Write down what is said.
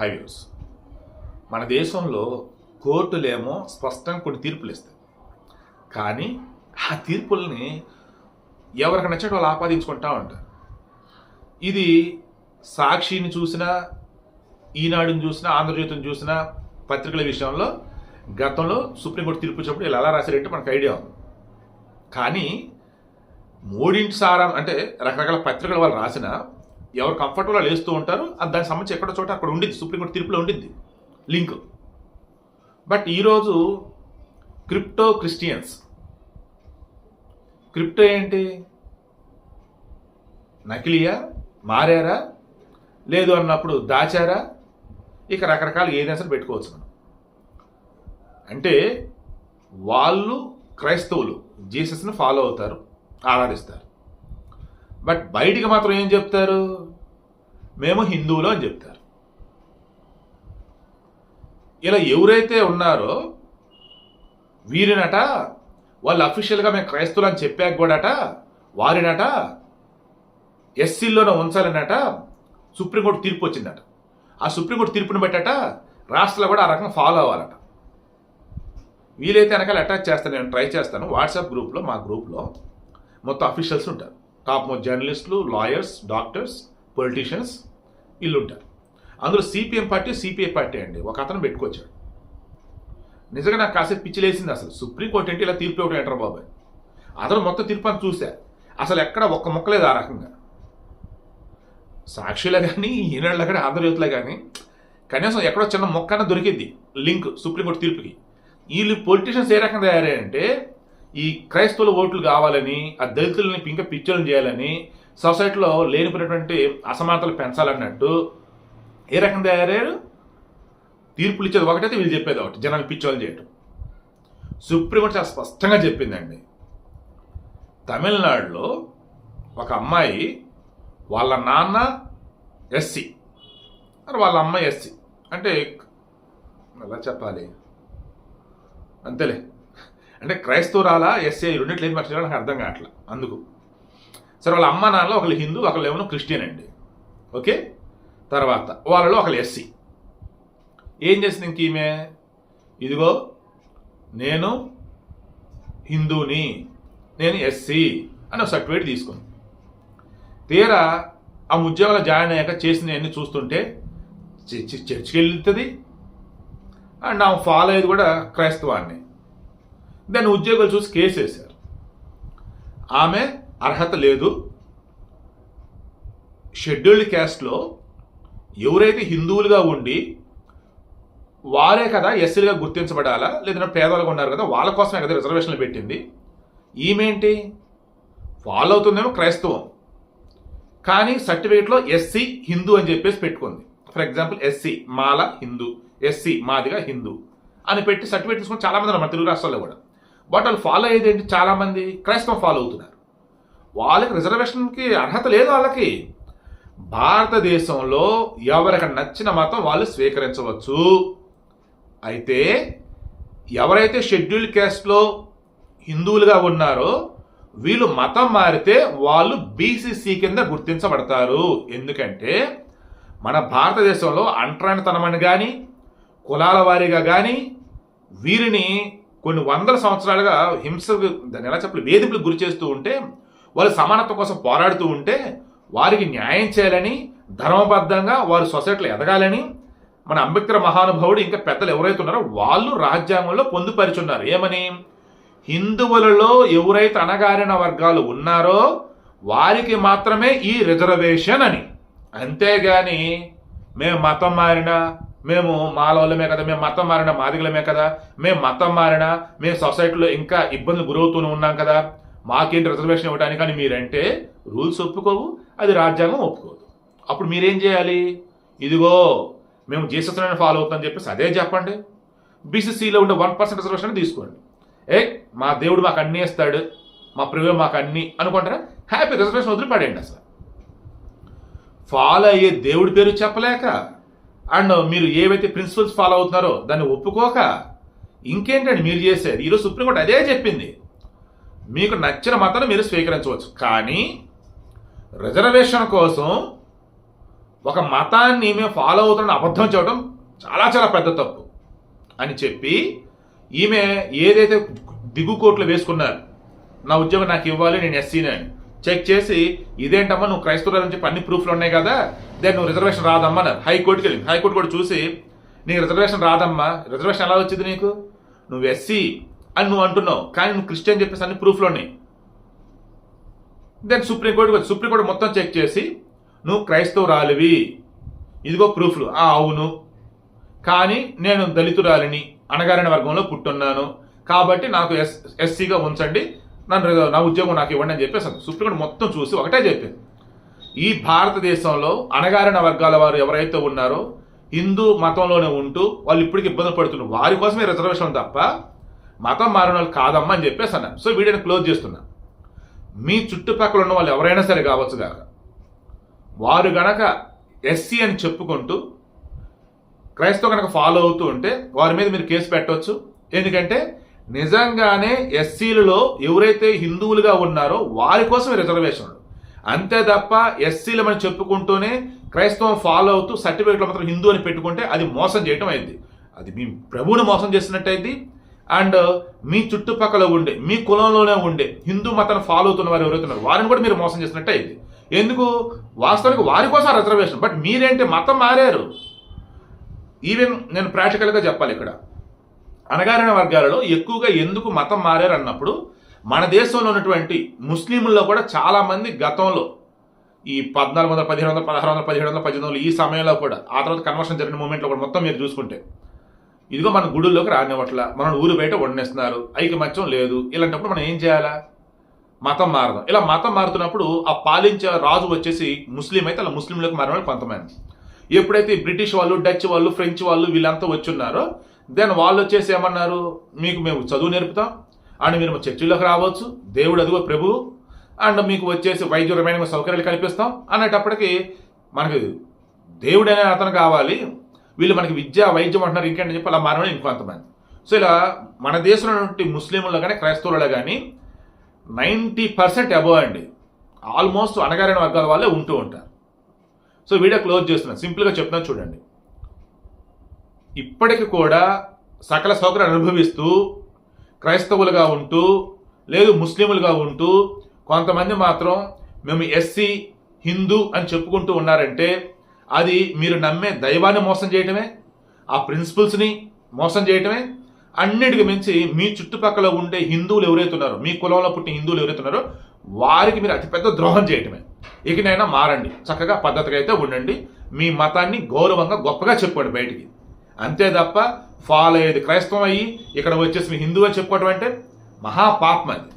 Highways. మన దేశంలో కోర్టులేమో స్పష్టంగా కొన్ని తీర్పులు ఇస్తాయి కానీ ఆ తీర్పుల్ని ఎవరికి నచ్చట వాళ్ళు ఆపాదించుకుంటా ఉంటారు. ఇది సాక్షిని చూసినా ఈనాడుని చూసినా ఆంధ్రజ్యోతిని చూసినా పత్రికల విషయంలో గతంలో సుప్రీంకోర్టు తీర్పు వచ్చినప్పుడు ఇలా ఎలా రాశారంటే మనకు ఐడియా ఉంది. కానీ మూడింటి సారా అంటే రకరకాల పత్రికలు వాళ్ళు రాసిన ఎవరు కంఫర్టబుల్గా లేస్తూ ఉంటారు. అది దానికి సంబంధించి ఎక్కడ చోట అక్కడ ఉండింది సుప్రీంకోర్టు తీర్పులో ఉండింది లింక్ బట్ ఈరోజు క్రిప్టో క్రిస్టియన్స్ క్రిప్టో ఏంటి? నకిలీయా? మారారా? లేదు అన్నప్పుడు దాచారా? ఇక రకరకాలు ఏదైనా సరే పెట్టుకోవచ్చు మనం. అంటే వాళ్ళు క్రైస్తవులు. జీసస్ని ఫాలో అవుతారు ఆరాధిస్తారు. బట్ బయటికి మాత్రం ఏం చెప్తారు? మేము హిందువులు అని చెప్తారు. ఇలా ఎవరైతే ఉన్నారో వీరినట వాళ్ళు అఫీషియల్గా మేము క్రైస్తవులు అని చెప్పాక కూడాట వారినట ఎస్సీల్లోనే ఉంచాలన్నట సుప్రీంకోర్టు తీర్పు వచ్చిందట. ఆ సుప్రీంకోర్టు తీర్పుని బట్టట రాష్ట్రాలు కూడా ఆ రకంగా ఫాలో అవ్వాలట. వీలైతే వెనకాల అటాచ్ చేస్తాను నేను ట్రై చేస్తాను. వాట్సాప్ గ్రూప్లో మా గ్రూప్లో మొత్తం అఫీషియల్స్ ఉంటారు. టాప్ మోస్ట్ జర్నలిస్టులు లాయర్స్ డాక్టర్స్ పొలిటీషియన్స్ ఇల్లుంటారు. ఉంటారు అందులో సిపిఎం పార్టీ సిపిఐ పార్టీ అండి. ఒక అతను పెట్టుకొచ్చాడు. నిజంగా నాకు కాసేపు పిచ్చిలేసింది అసలు. సుప్రీంకోర్టు ఏంటి ఇలా తీర్పు ఇవ్వడం ఏంటారు బాబాయ్? అతను మొత్తం తీర్పు అని చూశా. అసలు ఎక్కడ ఒక్క మొక్కలేదు ఆ రకంగా. సాక్షిలో కానీ ఈనాళ్ళ కానీ ఆంధ్రజ్యోతిలో కానీ కనీసం ఎక్కడో చిన్న మొక్కన దొరికింది లింక్ సుప్రీంకోర్టు తీర్పుకి. వీళ్ళు పొలిటీషియన్స్ ఏ రకంగా తయారయ్యారంటే ఈ క్రైస్తవుల ఓట్లు కావాలని ఆ దళితులని ఇంకా పిచ్చోళ్ళని చేయాలని సొసైటీలో లేనిపోయినటువంటి అసమానతలు పెంచాలన్నట్టు ఏ రకంగా తయారయ్యారు? తీర్పులు ఇచ్చేది ఒకటైతే వీళ్ళు చెప్పేది ఒకటి జనాలు పిచ్చోళ్ళు చేయటం. సుప్రీంకోర్టు చాలా స్పష్టంగా చెప్పిందండి. తమిళనాడులో ఒక అమ్మాయి వాళ్ళ నాన్న ఎస్సీ. వాళ్ళ అమ్మాయి ఎస్సీ. అంటే ఎలా చెప్పాలి? అంతేలే. అంటే క్రైస్తవురాలా ఎస్సీ రెండిట్లు ఏం మార్చాలో నాకు అర్థం కావట్లా. అందుకు. సరే వాళ్ళ అమ్మ నాన్నలో ఒకళ్ళు హిందూ ఒకళ్ళు ఏమో క్రిస్టియన్ అండి. ఓకే? తర్వాత వాళ్ళలో ఒకళ్ళు ఎస్సీ. ఏం చేసింది ఇంక ఈమె? ఇదిగో నేను హిందూని నేను ఎస్సీ అని ఒక సర్టిఫికేట్ తీసుకుంది. తీరా ఆ ఉద్యోగాలు జాయిన్ అయ్యాక చేసినవన్నీ చూస్తుంటే చర్చికి వెళ్తుంది అండ్ ఆమె ఫాలో అయ్యేది కూడా క్రైస్తవాన్ని. దాన్ని ఉద్యోగాలు చూసి కేసు వేశారు. ఆమె అర్హత లేదు. షెడ్యూల్డ్ క్యాస్ట్లో ఎవరైతే హిందువులుగా ఉండి వారే కదా ఎస్సీలుగా గుర్తించబడాలా? లేదంటే పేదవాళ్ళగా ఉన్నారు కదా వాళ్ళ కోసమే కదా రిజర్వేషన్లు పెట్టింది. ఈమెంటి? ఫాలో అవుతుందేమో క్రైస్తవం. కానీ సర్టిఫికేట్లో ఎస్సీ హిందూ అని చెప్పేసి పెట్టుకుంది. For example SC Mala Hindu SC Madiga Hindu అని పెట్టి సర్టిఫికేట్ తీసుకుని చాలామంది ఉన్నారు మన తెలుగు రాష్ట్రాల్లో కూడా. బట్ వాళ్ళు ఫాలో అయ్యేది ఏంటి? చాలామంది క్రైస్తవం ఫాలో అవుతున్నారు. వాళ్ళకి రిజర్వేషన్కి అర్హత లేదు వాళ్ళకి. భారతదేశంలో ఎవరికి నచ్చిన మతం వాళ్ళు స్వీకరించవచ్చు. అయితే ఎవరైతే షెడ్యూల్ క్యాస్ట్లో హిందువులుగా ఉన్నారో వీళ్ళు మతం మారితే వాళ్ళు బీసీసీ కింద గుర్తించబడతారు. ఎందుకంటే మన భారతదేశంలో అంటరానితనమని కానీ కులాల వారీగా కానీ వీరిని కొన్ని వందల సంవత్సరాలుగా హింసకు దాన్ని ఎలా చెప్పాలి వేధింపులకు గురి చేస్తూ ఉంటే వాళ్ళు సమానత్వం కోసం పోరాడుతూ ఉంటే వారికి న్యాయం చేయాలని ధర్మబద్ధంగా వారు సొసైటీలో ఎదగాలని మన అంబేద్కర్ మహానుభావుడు ఇంకా పెద్దలు ఎవరైతే ఉన్నారో వాళ్ళు రాజ్యాంగంలో పొందుపరిచున్నారు. ఏమని? హిందువులలో ఎవరైతే అణగారిన వర్గాలు ఉన్నారో వారికి మాత్రమే ఈ రిజర్వేషన్ అని. అంతేగాని మేము మతం మారినా మేము మాలవులమే కదా మేము మతం మారిన మాదిగలమే కదా మేము మతం మారినా మేము సొసైటీలో ఇంకా ఇబ్బందులు గురవుతూనే ఉన్నాం కదా. మాకేంటి రిజర్వేషన్ ఇవ్వడానికి అని మీరంటే రూల్స్ ఒప్పుకోవు అది రాజ్యాంగం ఒప్పుకోదు. అప్పుడు మీరేం చేయాలి? ఇదిగో మేము జీసస్ ఫాలో అవుతామని చెప్పేసి అదే చెప్పండి. బీసీసీలో ఉండే వన్ పర్సెంట్ రిజర్వేషన్ తీసుకోండి. ఏ మా దేవుడు మాకు అన్నీ ఇస్తాడు మా ప్రివే మాకు అన్నీ అనుకుంటారా? హ్యాపీ రిజర్వేషన్ వదిలిపడేయండి అసలు. ఫాలో అయ్యే దేవుడి పేరు చెప్పలేక అండ్ మీరు ఏవైతే ప్రిన్సిపల్స్ ఫాలో అవుతున్నారో దాన్ని ఒప్పుకోక ఇంకేంటండి మీరు చేసేది? ఈరోజు సుప్రీంకోర్టు అదే చెప్పింది. మీకు నచ్చిన మతాన్ని మీరు స్వీకరించవచ్చు. కానీ రిజర్వేషన్ కోసం ఒక మతాన్ని మేము ఫాలో అవుతున్న అబద్ధం చేయడం చాలా చాలా పెద్ద తప్పు అని చెప్పి ఈమె ఏదైతే దిగు కోట్లు వేసుకున్నారు నా ఉద్యోగం నాకు ఇవ్వాలి నేను ఎస్సీని చెక్ చేసి ఇదేంటమ్మా నువ్వు క్రైస్తవులు చెప్పి అన్ని ప్రూఫ్లు ఉన్నాయి కదా? దెన్ నువ్వు రిజర్వేషన్ రాదమ్మా అన్నారు. హైకోర్టుకి వెళ్ళింది. హైకోర్టు కూడా చూసి నీకు రిజర్వేషన్ రాదమ్మా. రిజర్వేషన్ ఎలా వచ్చింది నీకు? నువ్వు ఎస్సీ అని నువ్వు అంటున్నావు. కానీ నువ్వు క్రిస్టియన్ చెప్పేసి అన్ని ప్రూఫ్లు ఉన్నాయి. Then supreme court supreme court మొత్తం చెక్ చేసి నువ్వు క్రైస్తవురాలివి. ఇదిగో ప్రూఫ్లు ఆ అవును. కానీ నేను దళితురాలిని అణగారిన వర్గంలో పుట్టున్నాను. కాబట్టి నాకు ఎస్ ఎస్సీగా ఉంచండి. నన్ను నా ఉద్యోగం నాకు ఇవ్వండి అని చెప్పేసి సుప్రీంకోర్టు మొత్తం చూసి ఒకటే చెప్పింది. ఈ భారతదేశంలో అణగారిన వర్గాల వారు ఎవరైతే ఉన్నారో హిందూ మతంలోనే ఉంటూ వాళ్ళు ఇప్పటికి ఇబ్బందులు పడుతున్నారు. వారి కోసమే రిజర్వేషన్ తప్ప మతం మారిన వాళ్ళు కాదమ్మా అని చెప్పేసి అన్నాను. సో వీడియోని క్లోజ్ చేస్తున్నా. మీ చుట్టుపక్కల ఉన్న వాళ్ళు ఎవరైనా సరే కావచ్చు కాక వారు గనక ఎస్సీ అని చెప్పుకుంటూ క్రైస్తవ కనుక ఫాలో అవుతూ ఉంటే వారి మీద మీరు కేసు పెట్టవచ్చు ఎందుకంటే నిజంగానే ఎస్సీలలో ఎవరైతే హిందువులుగా ఉన్నారో వారి కోసం రిజర్వేషన్లు. అంతే తప్ప ఎస్సీలు మనం చెప్పుకుంటూనే క్రైస్తవం ఫాలో అవుతూ సర్టిఫికేట్లో మాత్రం హిందూ అని పెట్టుకుంటే అది మోసం చేయటం అయింది. అది మీ ప్రభువుని మోసం చేసినట్టయింది అండ్ మీ చుట్టుపక్కల ఉండే మీ కులంలోనే ఉండే హిందూ మతాన్ని ఫాలో అవుతున్న వారు ఎవరైతే ఉన్నారు వారిని కూడా మీరు మోసం చేసినట్టే అయింది. ఎందుకు? వాస్తవానికి వారి కోసం రిజర్వేషన్ బట్ మీరేంటి? మతం మారారు. ఈవెన్ నేను ప్రాక్టికల్గా చెప్పాలి ఇక్కడ. అణగారిన వర్గాలలో ఎక్కువగా ఎందుకు మతం మారారు అన్నప్పుడు మన దేశంలో ఉన్నటువంటి ముస్లింల్లో కూడా చాలామంది గతంలో ఈ పద్నాలుగు వందల పదిహేను వందల పదహారు వందల పదిహేడు వందల పద్దెనిమిది వందల ఈ సమయంలో కూడా ఆ తర్వాత కన్వర్షన్ జరిగిన మూమెంట్లో కూడా మొత్తం మీరు చూసుకుంటే ఇదిగో మన గుడుల్లోకి రానివ్వట్ల మనం ఊరు బయట వండేస్తున్నారు ఐకమత్యం లేదు ఇలాంటప్పుడు మనం ఏం చేయాలా? మతం మారదాం. ఇలా మతం మారుతున్నప్పుడు ఆ పాలించే రాజు వచ్చేసి ముస్లిం అయితే అలా ముస్లింలకు మారిన కొంతమంది. ఎప్పుడైతే బ్రిటిష్ వాళ్ళు డచ్ వాళ్ళు ఫ్రెంచ్ వాళ్ళు వీళ్ళంతా వచ్చున్నారో దెన్ వాళ్ళు వచ్చేసి ఏమన్నారు? మీకు మేము చదువు నేర్పుతాం అండ్ మీరు మా చర్చిలోకి రావచ్చు. దేవుడు అదిగో ప్రభువు అండ్ మీకు వచ్చేసి వైద్యపరమైన సౌకర్యాలు కల్పిస్తాం. అనేటప్పటికి మనకి దేవుడనే అతను కావాలి. వీళ్ళు మనకి విద్య వైద్యం అంటున్నారు. ఇంకేంటని చెప్పి అలా మారడం ఇంకొంతమంది సో ఇలా మన దేశంలో ఉన్నటువంటి ముస్లింలలో కానీ క్రైస్తవులలో కానీ నైంటీ పర్సెంట్ అబోవ్ అండి. ఆల్మోస్ట్ అణగారిన వర్గాల వాళ్ళే ఉంటూ ఉంటారు. సో వీడియో క్లోజ్ చేస్తున్నాను. సింపుల్గా చెప్తున్నాను చూడండి. ఇప్పటికి కూడా సకల సౌకర్యాలు అనుభవిస్తూ క్రైస్తవులుగా ఉంటూ లేదు ముస్లింలుగా ఉంటూ కొంతమంది మాత్రం మేము ఎస్సీ హిందూ అని చెప్పుకుంటూ ఉన్నారంటే అది మీరు నమ్మే దైవాన్ని మోసం చేయటమే ఆ ప్రిన్సిపల్స్ని మోసం చేయటమే అన్నిటికి మించి మీ చుట్టుపక్కల ఉండే హిందువులు ఎవరైతే ఉన్నారో మీ కులంలో పుట్టిన హిందువులు ఎవరైతే ఉన్నారో వారికి మీరు అతిపెద్ద ద్రోహం చేయటమే. ఇకనైనా మారండి. చక్కగా పద్ధతిగా అయితే ఉండండి. మీ మతాన్ని గౌరవంగా గొప్పగా చెప్పుకోండి బయటికి. అంతే తప్ప ఫాలో అయ్యేది క్రైస్తవం అయ్యి ఇక్కడ వచ్చేసి మీ హిందువు అని చెప్పుకోవటం అంటే మహాపాపం అది.